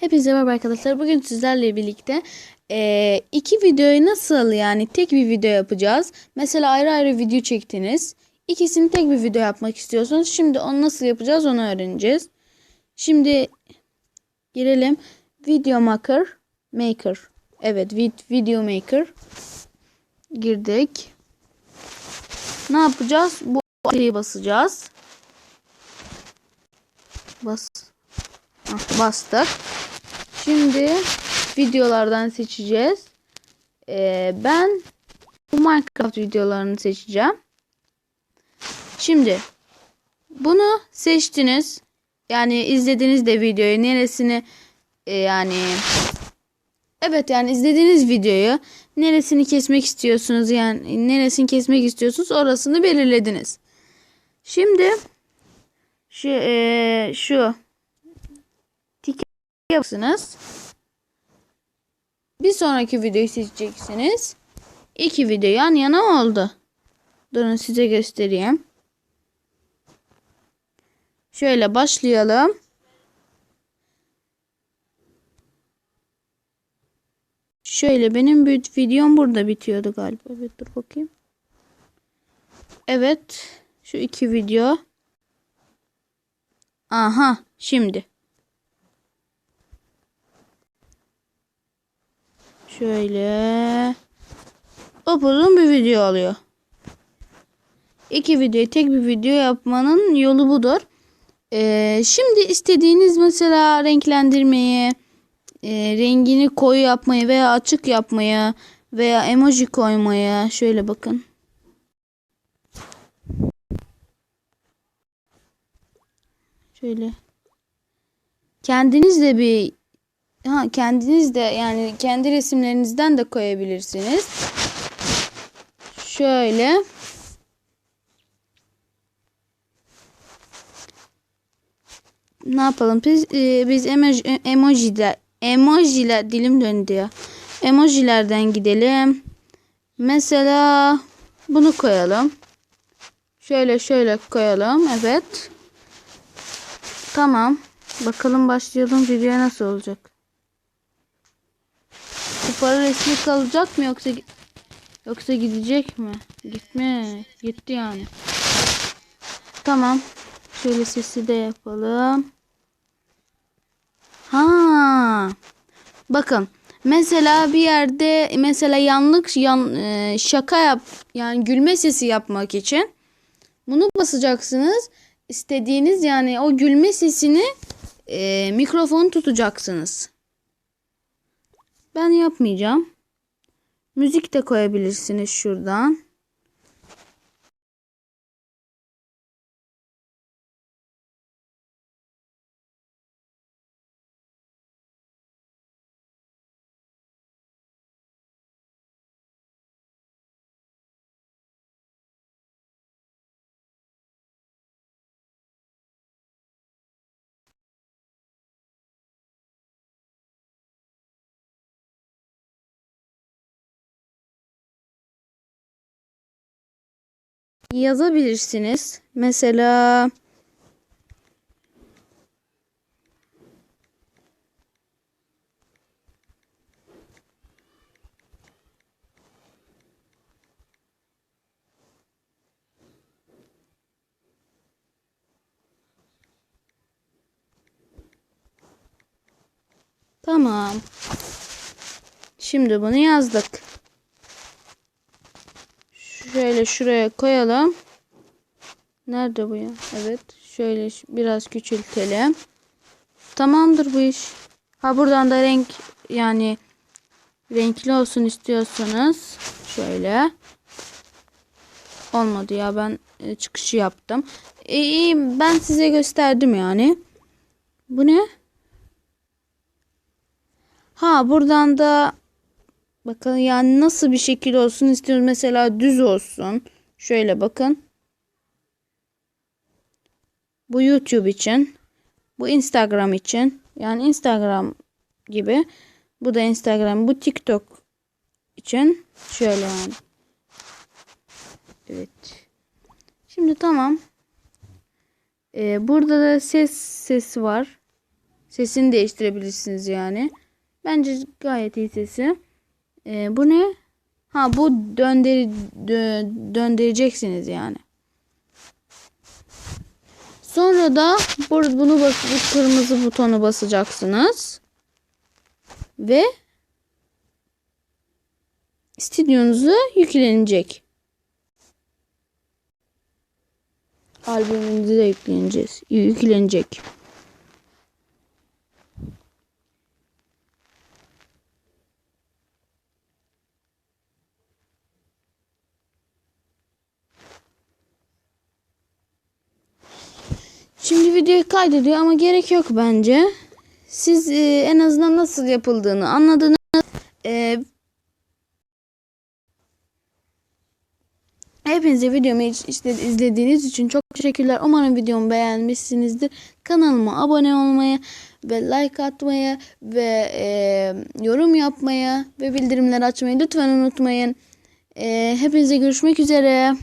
Hepinize merhaba arkadaşlar. Bugün sizlerle birlikte eee, iki videoyu nasıl yani tek bir video yapacağız. Mesela ayrı ayrı video çektiniz. İkisini tek bir video yapmak istiyorsunuz. Şimdi onu nasıl yapacağız onu öğreneceğiz. Şimdi girelim. Video Maker. Maker. Evet vid- Video Maker. Girdik. Ne yapacağız? Bu şeyi basacağız. Bas. Ah, bastık. Şimdi videolardan seçeceğiz. Ee, ben bu Minecraft videolarını seçeceğim. Şimdi bunu seçtiniz. Yani izlediniz de videoyu. Neresini e, yani Evet yani izlediğiniz videoyu neresini kesmek istiyorsunuz yani neresini kesmek istiyorsunuz orasını belirlediniz. Şimdi şu e, şu yapacaksınız. Bir sonraki videoyu seçeceksiniz. İki video yan yana oldu. Durun size göstereyim. Şöyle başlayalım. Şöyle benim videom burada bitiyordu galiba. Evet dur bakayım. Evet. Şu iki video. Aha şimdi. Şöyle. Upuzun bir video alıyor. İki videoyu tek bir video yapmanın yolu budur. Ee, şimdi istediğiniz mesela renklendirmeyi, e, rengini koyu yapmayı veya açık yapmayı veya emoji koymayı şöyle bakın. Şöyle. Kendiniz de bir ha kendiniz de yani kendi resimlerinizden de koyabilirsiniz. Şöyle. Ne yapalım biz e, biz emoji emojiler emojiler dilim döndü ya. Emojilerden gidelim. Mesela bunu koyalım. Şöyle şöyle koyalım. Evet. Tamam. Bakalım başlayalım. Video nasıl olacak? Bu para resmi kalacak mı yoksa yoksa gidecek mi? Gitme. Gitti yani. Tamam. Şöyle sesi de yapalım. Ha. Bakın. Mesela bir yerde mesela yanlış yan, e, şaka yap yani gülme sesi yapmak için bunu basacaksınız. İstediğiniz yani o gülme sesini e, mikrofonu tutacaksınız. Ben yapmayacağım. Müzik de koyabilirsiniz şuradan. Yazabilirsiniz. Mesela Tamam. Şimdi bunu yazdık. Şöyle şuraya koyalım. Nerede bu ya? Evet. Şöyle biraz küçültelim. Tamamdır bu iş. Ha buradan da renk yani renkli olsun istiyorsanız şöyle. Olmadı ya ben e, çıkışı yaptım. E, ben size gösterdim yani. Bu ne? Ha buradan da Bakın yani nasıl bir şekil olsun istiyoruz. Mesela düz olsun. Şöyle bakın. Bu YouTube için. Bu Instagram için. Yani Instagram gibi. Bu da Instagram. Bu TikTok için. Şöyle yani. Evet. Şimdi tamam. Ee, burada da ses sesi var. Sesini değiştirebilirsiniz yani. Bence gayet iyi sesi. Ee, bu ne? Ha bu döndür dö- döndüreceksiniz yani. Sonra da bunu bas bu kırmızı butonu basacaksınız. Ve stüdyonuza yüklenecek. Albümünüze de yükleneceğiz. Yüklenecek. Şimdi videoyu kaydediyor ama gerek yok bence. Siz e, en azından nasıl yapıldığını anladınız. E, Hepinize videomu izlediğiniz için çok teşekkürler. Umarım videomu beğenmişsinizdir. Kanalıma abone olmayı ve like atmayı ve e, yorum yapmayı ve bildirimleri açmayı lütfen unutmayın. E, hepinize görüşmek üzere.